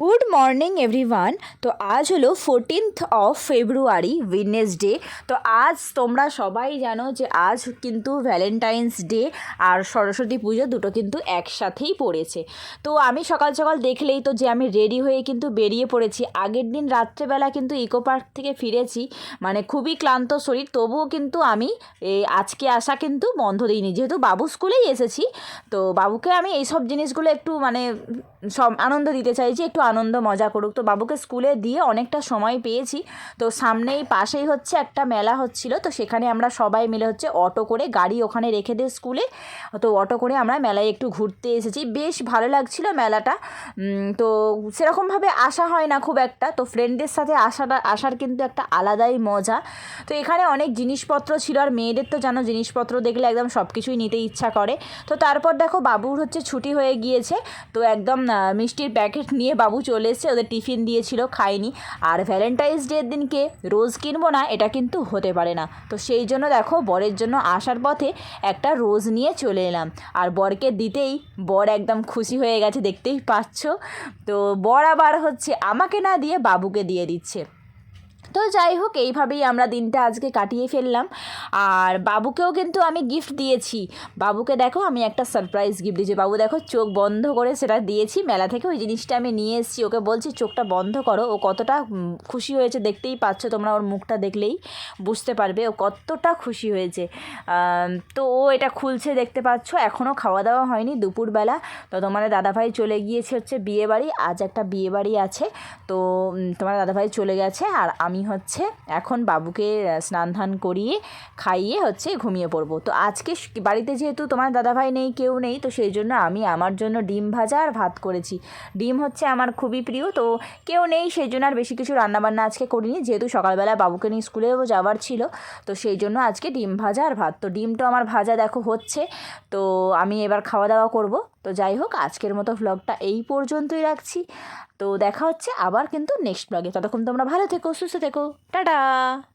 Good morning, everyone. তো আজ হলো ফোরটিন্থ অফ ফেব্রুয়ারি ডে তো আজ তোমরা সবাই জানো যে আজ কিন্তু ভ্যালেন্টাইন্স ডে আর সরস্বতী পুজো দুটো কিন্তু একসাথেই পড়েছে। তো আমি সকাল সকাল দেখলেই তো যে আমি রেডি হয়ে কিন্তু বেরিয়ে পড়েছি। আগের দিন রাত্রেবেলা কিন্তু ইকো পার্ক থেকে ফিরেছি। মানে খুবই ক্লান্ত শরীর, তবুও কিন্তু আমি আজকে আসা কিন্তু বন্ধ দিইনি। যেহেতু বাবু স্কুলেই এসেছি, তো বাবুকে আমি এই সব জিনিসগুলো একটু মানে সব আনন্দ দিতে চাই যে একটু আনন্দ, মজা করুক। তো বাবুকে স্কুলে দিয়ে অনেকটা সময় পেয়েছি। তো সামনেই পাশেই হচ্ছে একটা মেলা হচ্ছিল। তো সেখানে আমরা সবাই মিলে হচ্ছে অটো করে গাড়ি ওখানে রেখে দিয়ে স্কুলে, তো অটো করে আমরা মেলায় একটু ঘুরতে এসেছি। বেশ ভালো লাগছিল মেলাটা। তো সেরকমভাবে আসা হয় না খুব একটা। তো ফ্রেন্ডদের সাথে আসাটা, আসার কিন্তু একটা আলাদাই মজা। তো এখানে অনেক জিনিসপত্র ছিল আর মেয়েদের তো জানো, জিনিসপত্র দেখলে একদম সব কিছুই নিতে ইচ্ছা করে। তো তারপর দেখো বাবুর হচ্ছে ছুটি হয়ে গিয়েছে। তো একদম মিষ্টির প্যাকেট নিয়ে বাবু চলে এসেছে, ওদের টিফিন দিয়েছিল, খায়নি। আর ভ্যালেন্টাইন্স ডের দিনকে রোজ কিনবো না, এটা কিন্তু হতে পারে না। তো সেই জন্য দেখো, বরের জন্য আসার পথে একটা রোজ নিয়ে চলে এলাম। আর বরকে দিতেই বর একদম খুশি হয়ে গেছে, দেখতেই পাচ্ছ। তো বর আবার হচ্ছে আমাকে না দিয়ে বাবুকে দিয়ে দিচ্ছে। তো যাই হোক, এইভাবেই আমরা দিনটা আজকে কাটিয়ে ফেললাম। আর বাবুকেও কিন্তু আমি গিফট দিয়েছি। বাবুকে দেখো, আমি একটা সারপ্রাইজ গিফট দিয়েছি। বাবু দেখো, চোখ বন্ধ করে সেটা দিয়েছি। মেলা থেকে ওই জিনিসটা আমি নিয়ে এসেছি। ওকে বলছি, চোখটা বন্ধ করো। ও কতটা খুশি হয়েছে, দেখতেই পাচ্ছ তোমরা ওর মুখটা দেখলেই। বুঝতে পারবে, ও কতটা খুশি হয়েছে। তো ও এটা খুলছে, দেখতে পাচ্ছ। এখনও খাওয়া দাওয়া হয়নি দুপুরবেলা। তো তোমার দাদাভাই চলে গিয়েছে হচ্ছে বিয়েবাড়ি। আজ একটা বিয়েবাড়ি আছে। তো তোমার দাদাভাই চলে গেছে। আর আমি হচ্ছে, এখন বাবুকে স্নান ধান করিয়ে খাইয়ে হচ্ছে ঘুমিয়ে পড়ব। তো আজকে বাড়িতে যেহেতু তোমার দাদাভাই নেই, কেউ নেই, তো সেই জন্য আমি আমার জন্য ডিম ভাজা আর ভাত করেছি। ডিম হচ্ছে আমার খুবই প্রিয়, তো কেউ নেই, সেই জন্য আর বেশি কিছু রান্নাবান্না আজকে করিনি। যেহেতু সকালবেলা বাবুকে নিয়ে স্কুলেও যাওয়ার ছিল, তো সেই জন্য আজকে ডিম ভাজা আর ভাত। তো ডিমটা আমার ভাজা দেখো হচ্ছে, তো আমি এবার খাওয়া দাওয়া করব। তো যাই হোক, আজকের মতো ভ্লগটা এই পর্যন্তই রাখছি। তো দেখা হচ্ছে আবার কিন্তু নেক্সট ব্লগে ততক্ষণ তোমরা ভালো থেকো, সুস্থ থেকো। 哒哒。